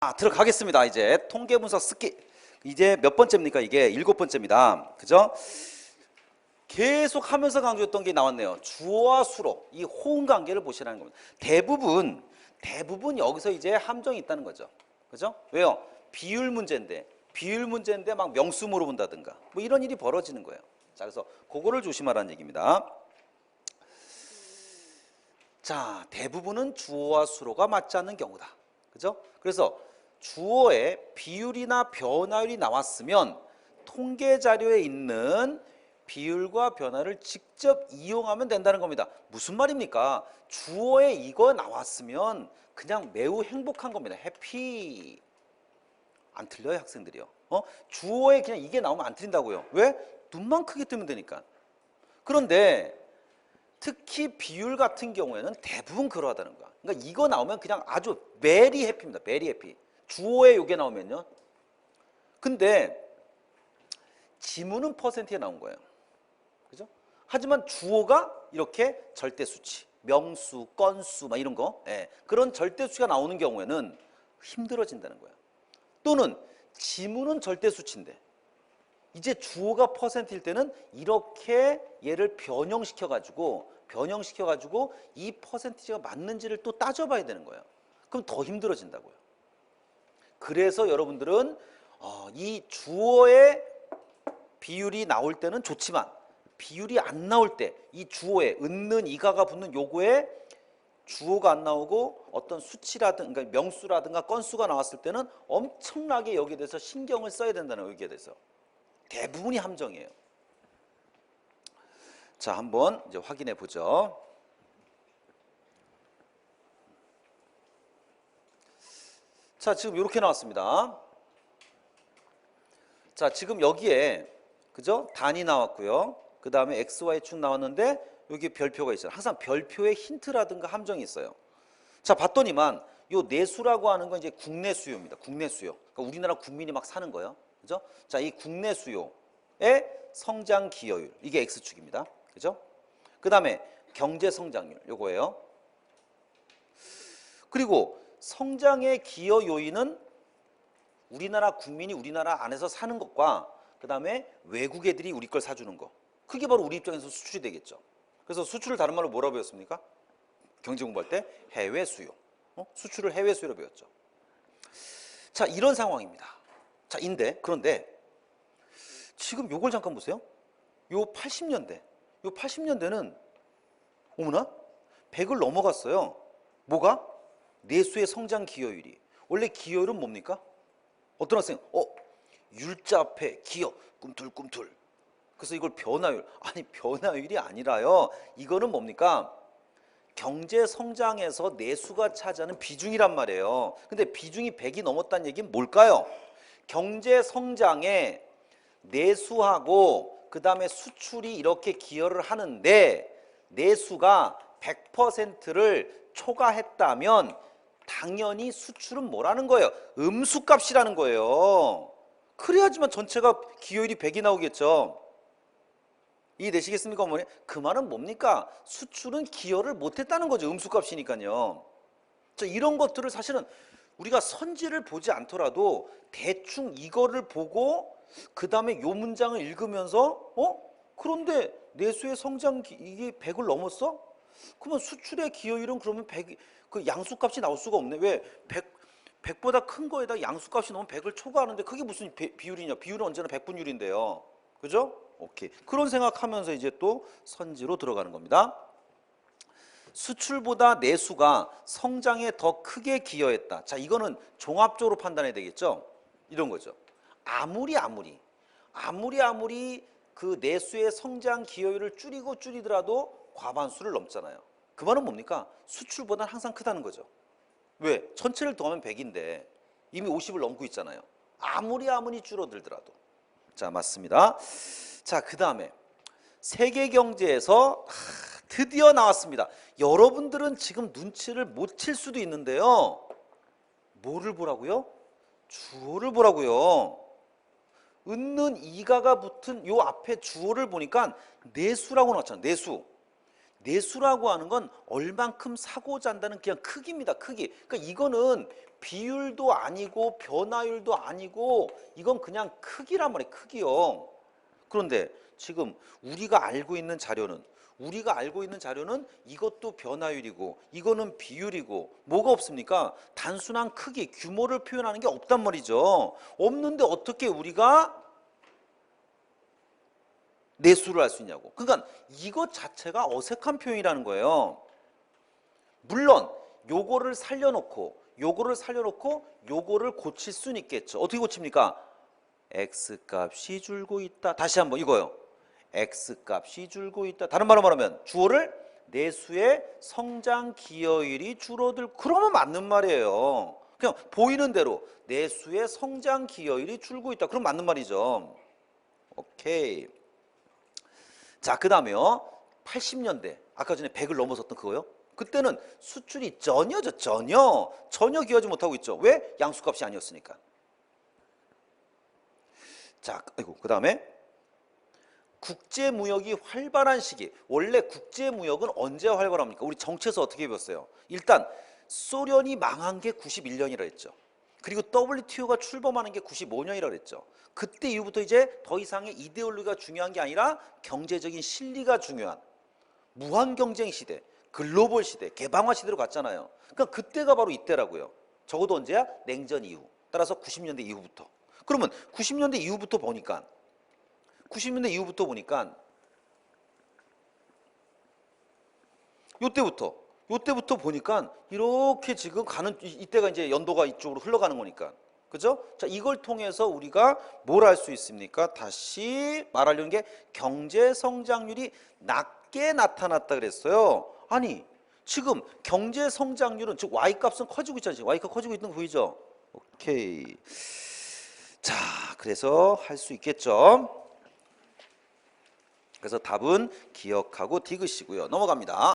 아, 들어가겠습니다. 이제 통계 분석 스키 이제 몇 번째입니까? 이게 일곱 번째입니다. 그죠? 계속 하면서 강조했던 게 나왔네요. 주어와 수로 이 호응 관계를 보시라는 겁니다. 대부분 대부분 여기서 이제 함정이 있다는 거죠. 그죠? 왜요? 비율 문제인데 비율 문제인데 막 명수 물어본다든가 뭐 이런 일이 벌어지는 거예요. 자, 그래서 그거를 조심하라는 얘기입니다. 자, 대부분은 주어와 수로가 맞지 않는 경우다. 그죠? 그래서 주어에 비율이나 변화율이 나왔으면 통계 자료에 있는 비율과 변화를 직접 이용하면 된다는 겁니다. 무슨 말입니까? 주어에 이거 나왔으면 그냥 매우 행복한 겁니다. 해피. 안 틀려요, 학생들이요. 어? 주어에 그냥 이게 나오면 안 틀린다고요. 왜? 눈만 크게 뜨면 되니까. 그런데 특히 비율 같은 경우에는 대부분 그러하다는 거야. 그러니까 이거 나오면 그냥 아주 메리 해피입니다. 메리 해피. 주어에 이게 나오면요. 근데 지문은 퍼센트에 나온 거예요. 그죠? 하지만 주어가 이렇게 절대 수치, 명수, 건수 막 이런 거. 예, 그런 절대 수치가 나오는 경우에는 힘들어진다는 거예요. 또는 지문은 절대 수치인데 이제 주어가 퍼센트일 때는 이렇게 얘를 변형시켜 가지고 변형시켜 가지고 이 퍼센티지가 맞는지를 또 따져봐야 되는 거예요. 그럼 더 힘들어진다고요. 그래서 여러분들은 어, 이 주어의 비율이 나올 때는 좋지만 비율이 안 나올 때 이 주어에 은는 이가가 붙는 요거에 주어가 안 나오고 어떤 수치라든가 그러니까 명수라든가 건수가 나왔을 때는 엄청나게 여기에 대해서 신경을 써야 된다는 거, 여기에 대해서 대부분이 함정이에요. 자, 한번 이제 확인해 보죠. 자, 지금 이렇게 나왔습니다. 자, 지금 여기에 그죠? 단이 나왔고요. 그 다음에 x, y 축 나왔는데 여기 별표가 있어요. 항상 별표에 힌트라든가 함정이 있어요. 자, 봤더니만 요 내수라고 하는 건 이제 국내 수요입니다. 국내 수요. 그러니까 우리나라 국민이 막 사는 거예요. 그죠? 자, 이 국내 수요의 성장 기여율. 이게 x축입니다. 그죠? 그 다음에 경제 성장률. 요거예요. 그리고 성장의 기여 요인은 우리나라 국민이 우리나라 안에서 사는 것과 그 다음에 외국 애들이 우리 걸 사주는 거. 그게 바로 우리 입장에서 수출이 되겠죠. 그래서 수출을 다른 말로 뭐라고 배웠습니까? 경제 공부할 때 해외 수요. 어? 수출을 해외 수요로 배웠죠. 자, 이런 상황입니다. 자, 인데 그런데 지금 요걸 잠깐 보세요. 요 80년대. 요 80년대는 어머나? 100을 넘어갔어요. 뭐가? 내수의 성장 기여율이. 원래 기여율은 뭡니까? 어떤 학생? 어, 율자 앞에 기여 꿈틀꿈틀. 그래서 이걸 변화율. 아니 변화율이 아니라요. 이거는 뭡니까? 경제 성장에서 내수가 차지하는 비중이란 말이에요. 근데 비중이 100이 넘었다는 얘기는 뭘까요? 경제 성장에 내수하고 그 다음에 수출이 이렇게 기여를 하는데 내수가 100%를 초과했다면 당연히 수출은 뭐라는 거예요? 음수값이라는 거예요. 그래야지만 전체가 기여율이 100이 나오겠죠. 이해되시겠습니까, 어머니? 그 말은 뭡니까? 수출은 기여를 못했다는 거죠. 음수값이니까요. 자, 이런 것들을 사실은 우리가 선지를 보지 않더라도 대충 이거를 보고 그 다음에 요 문장을 읽으면서 어? 그런데 내수의 성장 기- 이게 100을 넘었어? 그러면 수출의 기여율은 그러면 100, 그 양수값이 나올 수가 없네. 왜? 100, 100보다 큰 거에다 양수값이 너무 100을 초과하는데 그게 무슨 비- 비율이냐? 비율은 언제나 100분율인데요. 그죠? 오케이. 그런 생각하면서 이제 또 선지로 들어가는 겁니다. 수출보다 내수가 성장에 더 크게 기여했다. 자, 이거는 종합적으로 판단해야 되겠죠? 이런 거죠. 아무리 아무리 아무리 아무리 그 내수의 성장 기여율을 줄이고 줄이더라도 과반수를 넘잖아요. 그 말은 뭡니까? 수출보다는 항상 크다는 거죠. 왜? 전체를 더하면 100인데 이미 50을 넘고 있잖아요. 아무리 아무리 줄어들더라도. 자, 맞습니다. 자, 그 다음에 세계 경제에서 하, 드디어 나왔습니다. 여러분들은 지금 눈치를 못챌 수도 있는데요. 뭐를 보라고요? 주어를 보라고요. 은는 이가가 붙은 요 앞에 주어를 보니까 내수라고 나왔잖아요. 내수. 내수라고 하는 건 얼만큼 사고자 한다는 그냥 크기입니다. 크기. 그러니까 이거는 비율도 아니고 변화율도 아니고 이건 그냥 크기란 말이에요. 크기요. 그런데 지금 우리가 알고 있는 자료는 우리가 알고 있는 자료는 이것도 변화율이고 이거는 비율이고 뭐가 없습니까? 단순한 크기, 규모를 표현하는 게 없단 말이죠. 없는데 어떻게 우리가 내수를 할 수 있냐고. 그러니까 이것 자체가 어색한 표현이라는 거예요. 물론 요거를 살려놓고 요거를 살려놓고 요거를 고칠 수는 있겠죠. 어떻게 고칩니까? x 값이 줄고 있다. 다시 한번 이거요. x 값이 줄고 있다. 다른 말로 말하면 주어를 내수의 성장 기여율이 줄어들 그러면 맞는 말이에요. 그냥 보이는 대로 내수의 성장 기여율이 줄고 있다. 그럼 맞는 말이죠. 오케이. 자, 그 다음에요. 80년대 아까 전에 100을 넘어섰던 그거요. 그때는 수출이 전혀죠, 전혀 전혀 기여하지 못하고 있죠. 왜? 양수값이 아니었으니까. 자, 아이고 그다음에 국제 무역이 활발한 시기. 원래 국제 무역은 언제 활발합니까? 우리 정치에서 어떻게 배웠어요? 일단 소련이 망한 게 91년이라 했죠. 그리고 WTO가 출범하는 게 95년이라 그랬죠. 그때 이후부터 이제 더 이상의 이데올로기가 중요한 게 아니라 경제적인 실리가 중요한 무한 경쟁 시대, 글로벌 시대, 개방화 시대로 갔잖아요. 그러니까 그때가 바로 이때라고요. 적어도 언제야? 냉전 이후. 따라서 90년대 이후부터. 그러면 90년대 이후부터 보니까 90년대 이후부터 보니까 요때부터 요때부터 보니까 이렇게 지금 가는 이- 이때가 이제 연도가 이쪽으로 흘러가는 거니까 그죠? 자 이걸 통해서 우리가 뭘할수 있습니까? 다시 말하려는 게 경제 성장률이 낮게 나타났다 그랬어요. 아니 지금 경제 성장률은 즉 y 값은 커지고 있잖아요. y 값 커지고 있는 거 보이죠? 오케이. 자 그래서 할 수 있겠죠. 그래서 답은 기억하고 디귿이고요. 넘어갑니다.